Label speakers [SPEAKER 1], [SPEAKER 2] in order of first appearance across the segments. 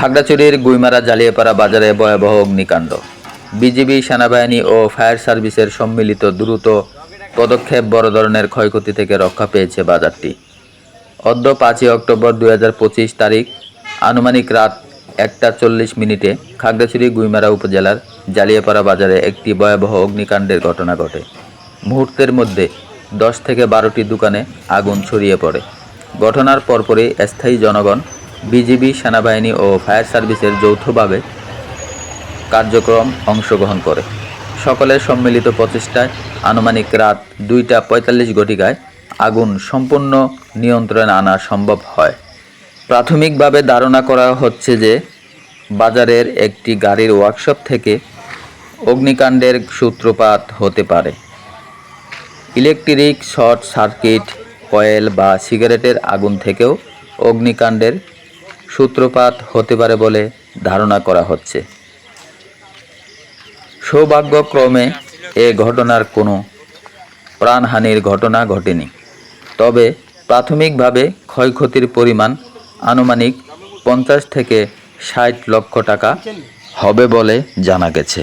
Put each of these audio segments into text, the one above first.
[SPEAKER 1] খাগড়াছড়ির গুইমারা জালিয়াপাড়া বাজারে ভয়াবহ অগ্নিকাণ্ড। বিজিবি সেনাবাহিনী ও ফায়ার সার্ভিসের সম্মিলিত দ্রুত পদক্ষেপ বড় ধরনের ক্ষয়ক্ষতি থেকে রক্ষা পেয়েছে বাজারটি। অদ্য পাঁচই অক্টোবর দু হাজার পঁচিশ তারিখ আনুমানিক রাত একটা চল্লিশ মিনিটে খাগড়াছড়ি গুইমারা উপজেলার জালিয়াপাড়া বাজারে একটি ভয়াবহ অগ্নিকাণ্ডের ঘটনা ঘটে। মুহূর্তের মধ্যে দশ থেকে বারোটি দোকানে আগুন ছড়িয়ে পড়ে। ঘটনার পরপরই স্থায়ী জনগণ বিজিবি, সেনাবাহিনী ও ফায়ার সার্ভিসের যৌথভাবে কার্যক্রম অংশগ্রহণ করে। সকলের সম্মিলিত প্রচেষ্টায় আনুমানিক রাত দুইটা পঁয়তাল্লিশ ঘটিকায় আগুন সম্পূর্ণ নিয়ন্ত্রণে আনা সম্ভব হয়। প্রাথমিকভাবে ধারণা করা হচ্ছে যে বাজারের একটি গাড়ির ওয়ার্কশপ থেকে অগ্নিকাণ্ডের সূত্রপাত হতে পারে। ইলেকট্রিক, শর্ট সার্কিট, কয়েল বা সিগারেটের আগুন থেকেও অগ্নিকাণ্ডের সূত্রপাত হতে পারে বলে ধারণা করা হচ্ছে। সৌভাগ্যক্রমে এ ঘটনার কোনো প্রাণহানির ঘটনা ঘটেনি। তবে প্রাথমিকভাবে ক্ষয়ক্ষতির পরিমাণ আনুমানিক পঞ্চাশ থেকে ষাট লক্ষ টাকা হবে বলে জানা গেছে।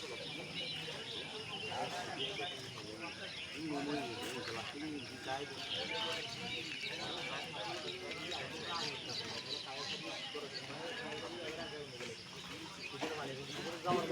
[SPEAKER 1] যাওয়ার